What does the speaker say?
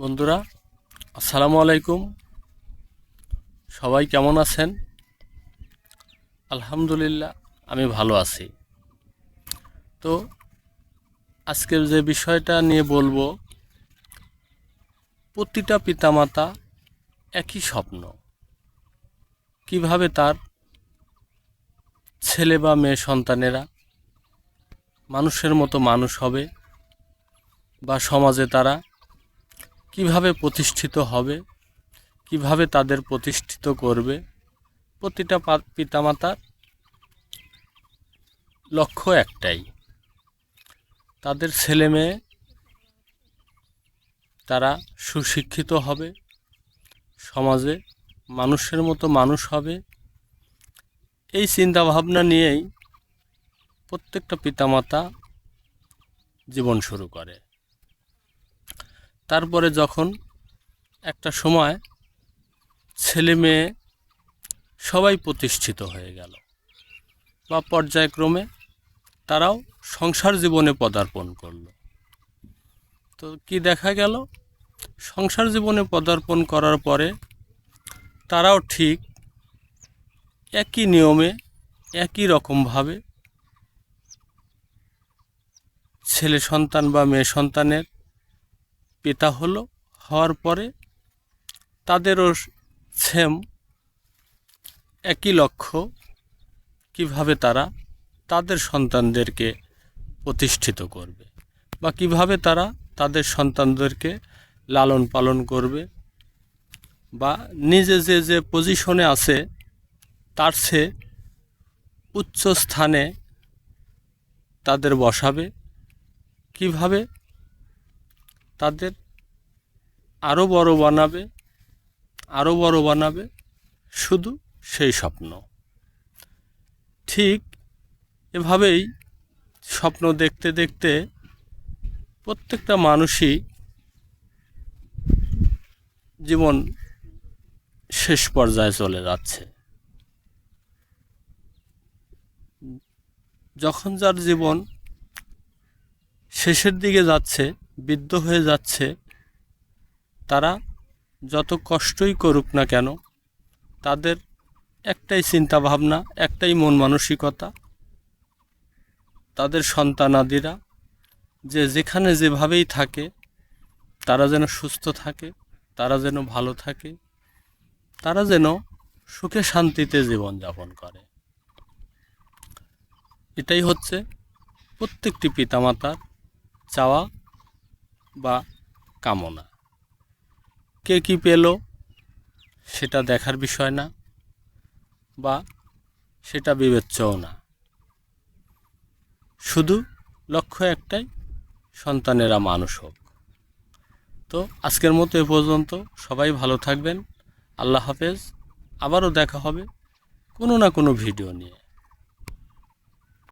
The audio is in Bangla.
বন্ধুরা, আসসালামু আলাইকুম। সবাই কেমন আছেন? আলহামদুলিল্লাহ, আমি ভালো আছি। তো আজকের যে বিষয়টা নিয়ে বলব, প্রতিটা পিতামাতা একই স্বপ্ন। কীভাবে তার ছেলে বা মেয়ে সন্তানেরা মানুষের মতো মানুষ হবে বা সমাজে তারা কীভাবে প্রতিষ্ঠিত হবে? কীভাবে তাদের প্রতিষ্ঠিত করবে? প্রতিটা পিতামাতার লক্ষ্য একটাই। তাদের ছেলে মেয়ে তারা সুশিক্ষিত হবে, সমাজে মানুষের মতো মানুষ হবে। এই চিন্তা ভাবনা নিয়েই প্রত্যেকটা পিতামাতা জীবন শুরু করে। তারপরে যখন একটা সময় ছেলে মেয়ে সবাই প্রতিষ্ঠিত হয়ে গেল, বা পর্যায়ক্রমে তারাও সংসার জীবনে পদার্পণ করল। তো কি দেখা গেল? সংসার জীবনে পদার্পণ করার পরে তারাও ঠিক একই নিয়মে, একই রকমভাবে ছেলে সন্তান বা মেয়ে সন্তানের পিতা হলো, হওয়ার পরে তাদেরও সেম একই লক্ষ্য, কীভাবে তারা তাদের সন্তানদেরকে প্রতিষ্ঠিত করবে বা কীভাবে তারা তাদের সন্তানদেরকে লালন পালন করবে বা নিজে যে যে পজিশনে আছে, তার সে উচ্চ স্থানে তাদের বসাবে, কীভাবে তাদের আরও বড় বানাবে আরও বড় বানাবে, শুধু সেই স্বপ্ন। ঠিক এভাবেই স্বপ্ন দেখতে দেখতে প্রত্যেকটা মানুষই জীবন শেষ পর্যায়ে চলে যাচ্ছে। যখন যার জীবন শেষের দিকে যাচ্ছে বৃদ্ধ হয়ে যাচ্ছে, তারা যত কষ্টই করুক না কেন, তাদের একটাই চিন্তা ভাবনা একটাই মন মানসিকতা, তাদের সন্তানাদিরা যে যেখানে যেভাবেই থাকে, তারা যেন সুস্থ থাকে, তারা যেন ভালো থাকে, তারা যেন সুখে শান্তিতে জীবনযাপন করে। এটাই হচ্ছে প্রত্যেকটি পিতামাতার চাওয়া বা কামনা। কে কী পেল, সেটা দেখার বিষয় না বা সেটা বিবেচ্যও না। শুধু লক্ষ্য একটাই, সন্তানেরা মানুষ হোক। তো আজকের মতো এ পর্যন্ত। সবাই ভালো থাকবেন। আল্লাহ হাফেজ। আবারও দেখা হবে কোনো না কোনো ভিডিও নিয়ে।